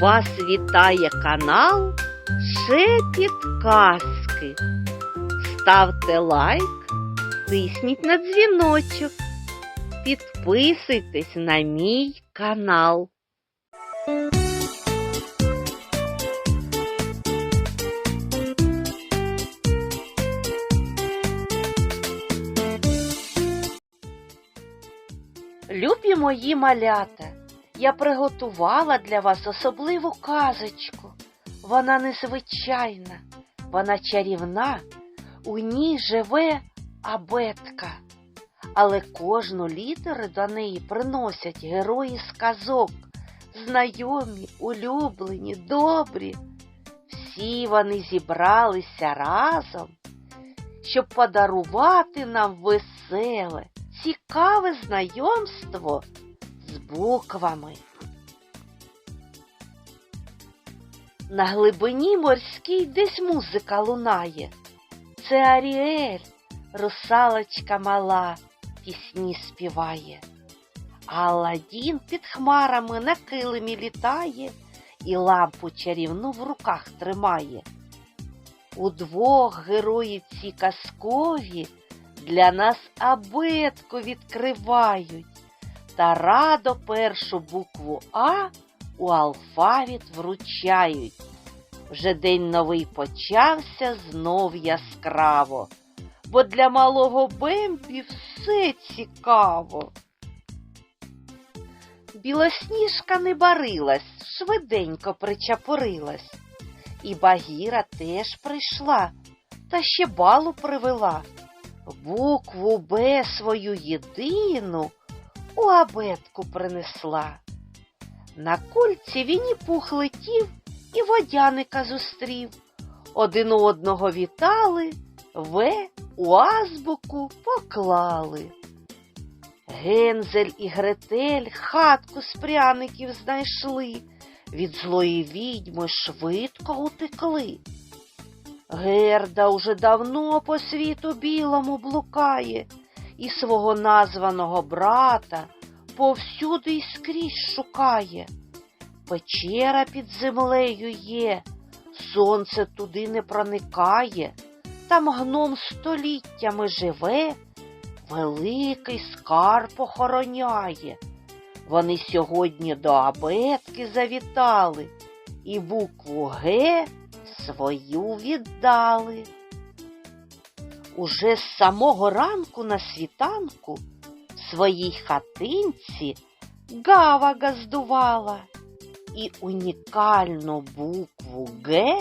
Вас вітає канал Шепіт Казки. Ставте лайк, тисніть на дзвіночок, підписуйтесь на мій канал. Любі мої малята, я приготувала для вас особливу казочку. Вона незвичайна, вона чарівна, у ній живе абетка. Але кожну літеру до неї приносять герої сказок, знайомі, улюблені, добрі. Всі вони зібралися разом, щоб подарувати нам веселе, цікаве знайомство з буквами. На глибині морській десь музика лунає. Це Аріель, русалочка мала, пісні співає. Аладдін під хмарами на килимі літає і лампу чарівну в руках тримає. Удвох герої ці казкові для нас абетку відкривають та радо першу букву А у алфавіт вручають. Вже день новий почався знов яскраво, бо для малого Бемпі все цікаво. Білосніжка не барилась, швиденько причапорилась. І Багіра теж прийшла, та ще балу привела. Букву Б свою єдину у абетку принесла. На кульці Вінні пух летів і водяника зустрів. Один одного вітали, В у азбуку поклали. Гензель і Гретель хатку з пряників знайшли, від злої відьми швидко утекли. Герда уже давно по світу білому блукає і свого названого брата повсюди й скрізь шукає. Печера під землею є, сонце туди не проникає, там гном століттями живе, великий скарб охороняє. Вони сьогодні до абетки завітали і букву Г свою віддали. Уже з самого ранку на світанку в своїй хатинці гава газдувала і унікальну букву Г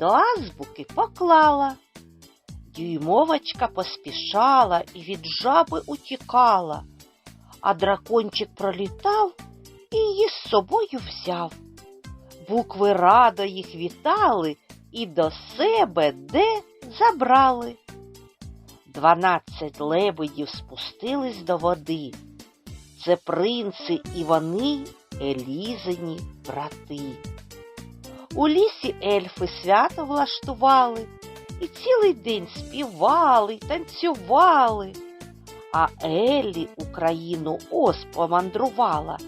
до азбуки поклала. Дюймовочка поспішала і від жаби утікала, а дракончик пролітав і її з собою взяв. Букви радо їх вітали і до себе де забрали. Дванадцять лебедів спустились до води. Це принци і вони Елізині брати. У лісі ельфи свято влаштували і цілий день співали й танцювали. А Еллі Україну ось помандрувала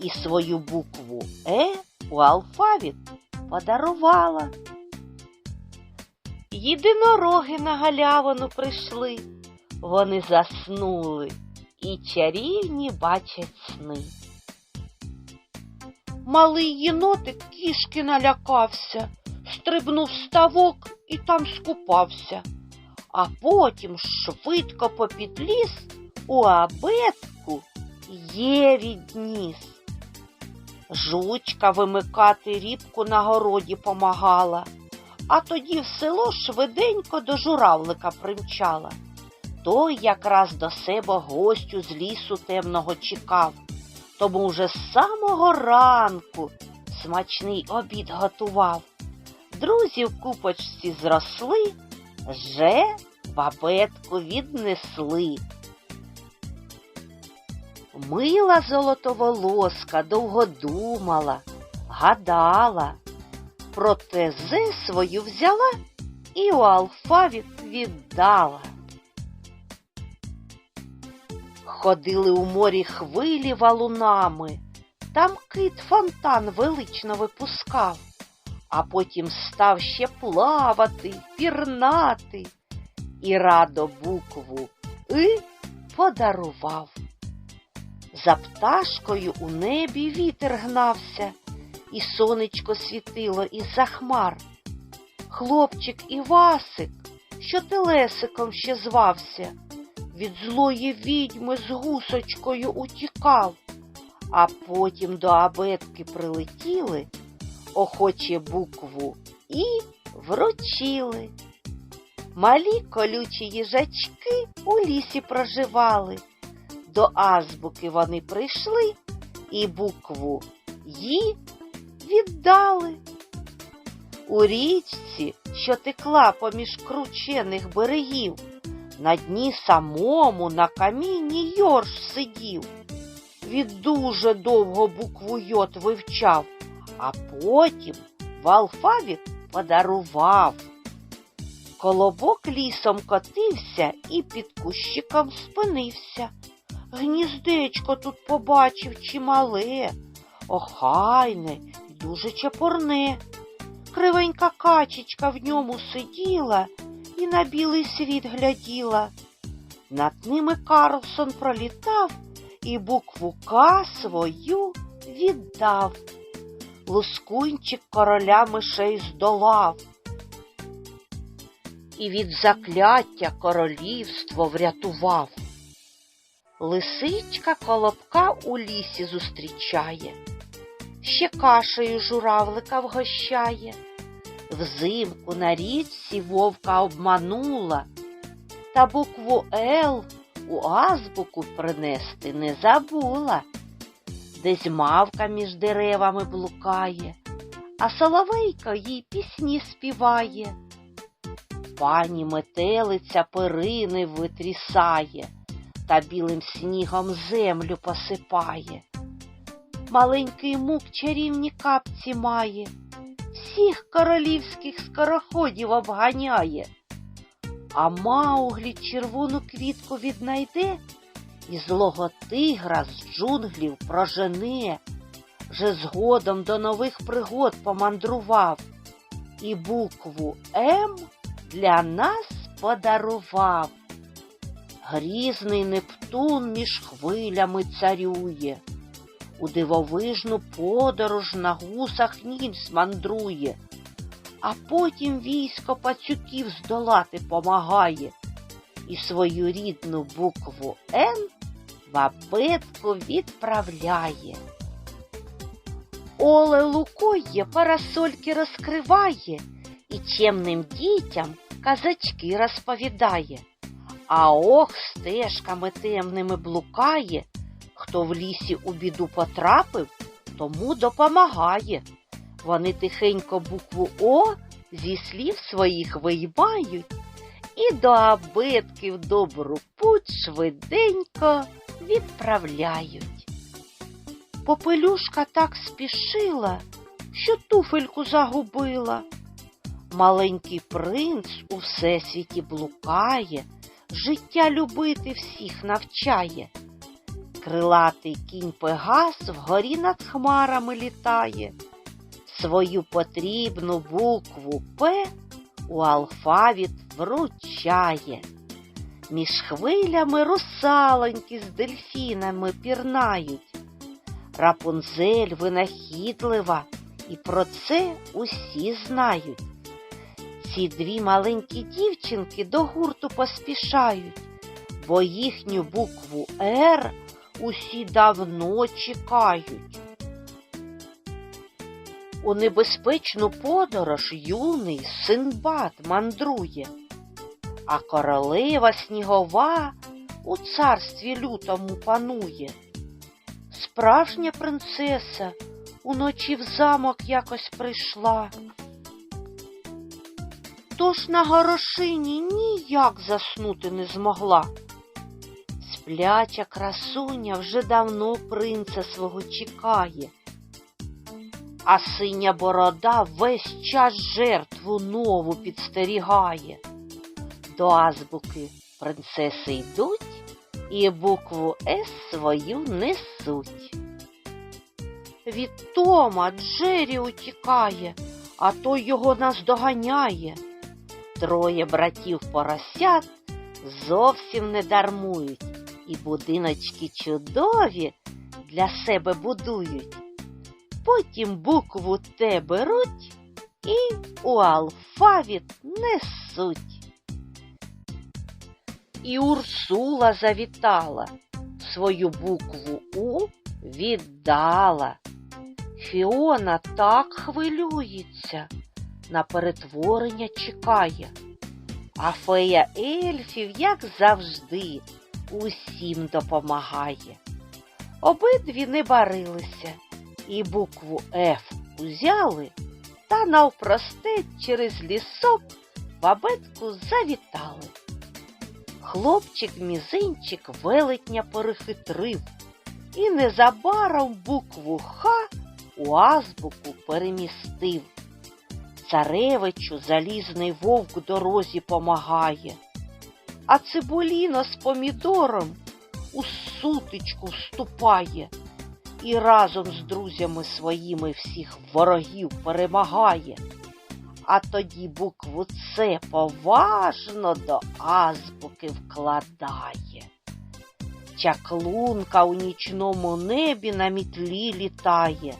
і свою букву Е у алфавіт подарувала. Єдинороги на галявину прийшли, вони заснули і чарівні бачать сни. Малий єнотик кішки налякався, стрибнув ставок і там скупався, а потім швидко попід ліс у абетку є відніс. Жучка вимикати рібку на городі помагала, а тоді в село швиденько до журавлика примчала. Той якраз до себе гостю з лісу темного чекав, тому вже з самого ранку смачний обід готував. Друзі в купочці зросли, вже бабетку віднесли. Мила золотоволоска довго думала, гадала, проте зе свою взяла і у алфавіт віддала. Ходили у морі хвилі валунами, Там кит фонтан велично випускав, а потім став ще плавати, пірнати і радо букву И подарував. За пташкою у небі вітер гнався, і сонечко світило із-за хмар. Хлопчик Івасик, що телесиком ще звався, від злої відьми з гусочкою утікав, а потім до абетки прилетіли, охоче букву І вручили. Малі колючі їжачки у лісі проживали. До азбуки вони прийшли і букву «Ї» віддали. У річці, що текла поміж кручених берегів, на дні самому на камінні Йорш сидів. Він дуже довго букву Йот вивчав, а потім в алфавіт подарував. Колобок лісом котився і під кущиком спинився. Гніздечко тут побачив чимале, охайне дуже чепурне. Кривенька качечка в ньому сиділа і на білий світ гляділа. Над ними Карлсон пролітав і букву К свою віддав. Лускунчик короля мишей здолав. І від закляття королівство врятував. Лисичка колобка у лісі зустрічає, ще кашею журавлика вгощає. Взимку на річці вовка обманула, та букву Л у азбуку принести не забула. Десь мавка між деревами блукає, а соловейко їй пісні співає. Пані метелиця перини витрісає та білим снігом землю посипає. Маленький мук чарівні капці має, всіх королівських скороходів обганяє, а Мауглі червону квітку віднайде і злого тигра з джунглів прожене, вже згодом до нових пригод помандрував і букву М для нас подарував. Грізний Нептун між хвилями царює, у дивовижну подорож на гусах німсь мандрує, а потім військо пацюків здолати помагає і свою рідну букву Н в абетку відправляє. Оле Лукоє парасольки розкриває і чемним дітям казачки розповідає. А ох, стежками темними блукає, хто в лісі у біду потрапив, тому допомагає. Вони тихенько букву О зі слів своїх виймають і до абитки в добру путь швиденько відправляють. Попелюшка так спішила, що туфельку загубила. Маленький принц у всесвіті блукає, життя любити всіх навчає. Крилатий кінь Пегас вгорі над хмарами літає, свою потрібну букву П у алфавіт вручає. Між хвилями русалоньки з дельфінами пірнають. Рапунзель винахідлива, і про це усі знають. Ці дві маленькі дівчинки до гурту поспішають, бо їхню букву Р усі давно чекають. У небезпечну подорож юний Синбад мандрує, а королева снігова у царстві лютому панує. Справжня принцеса уночі в замок якось прийшла. Тож на горошині ніяк заснути не змогла. Спляча красуня вже давно принца свого чекає, а синя борода весь час жертву нову підстерігає. До азбуки принцеси йдуть і букву С свою несуть. Від Тома Джері утікає, а той його наздоганяє. Троє братів поросят зовсім не дармують і будиночки чудові для себе будують. Потім букву Т беруть і у алфавіт несуть. І Урсула завітала, свою букву У віддала. Фіона так хвилюється, на перетворення чекає. А фея ельфів, як завжди, усім допомагає. Обидві не барилися і букву Ф узяли та навпростець через лісок бабетку завітали. Хлопчик мізинчик велетня перехитрив і незабаром букву Х у азбуку перемістив. Царевичу залізний вовк дорозі помагає, а цибуліно з помідором у сутичку вступає і разом з друзями своїми всіх ворогів перемагає. А тоді букву С поважно до азбуки вкладає. Чаклунка у нічному небі на мітлі літає,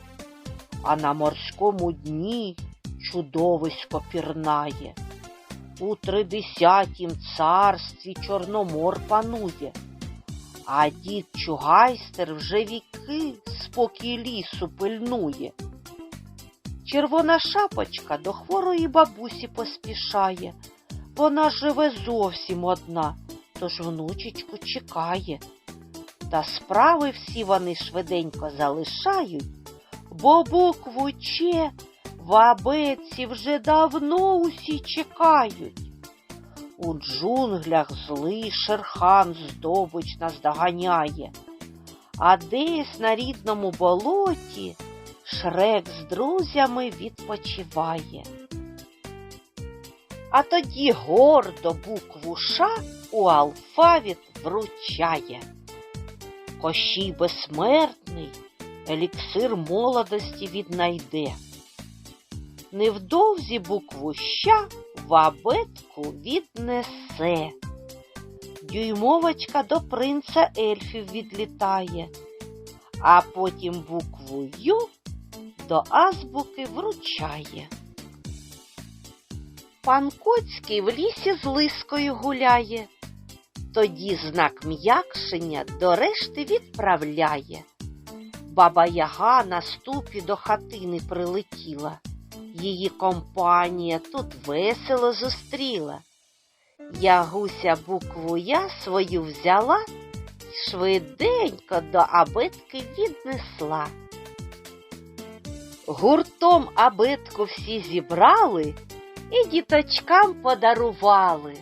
а на морському дні чудовисько пірнає. У тридесятім царстві Чорномор панує, а дід Чугайстер вже віки спокій лісу пильнує. Червона шапочка до хворої бабусі поспішає. Вона живе зовсім одна, тож внучечку чекає. Та справи всі вони швиденько залишають, бо букву Ч в вже давно усі чекають. У джунглях злий шерхан здобич наздоганяє, а десь на рідному болоті Шрек з друзями відпочиває. А тоді гордо букву Ш у алфавіт вручає. Кощій безсмертний еліксир молодості віднайде. Невдовзі букву Щ в абетку віднесе. Дюймовочка до принца ельфів відлітає, а потім букву Ю до азбуки вручає. Пан Коцький в лісі з лискою гуляє, тоді знак м'якшення до решти відправляє. Баба Яга на ступі до хатини прилетіла. Її компанія тут весело зустріла. Ягуся букву Я свою взяла й швиденько до абетки віднесла. Гуртом абетку всі зібрали і діточкам подарували.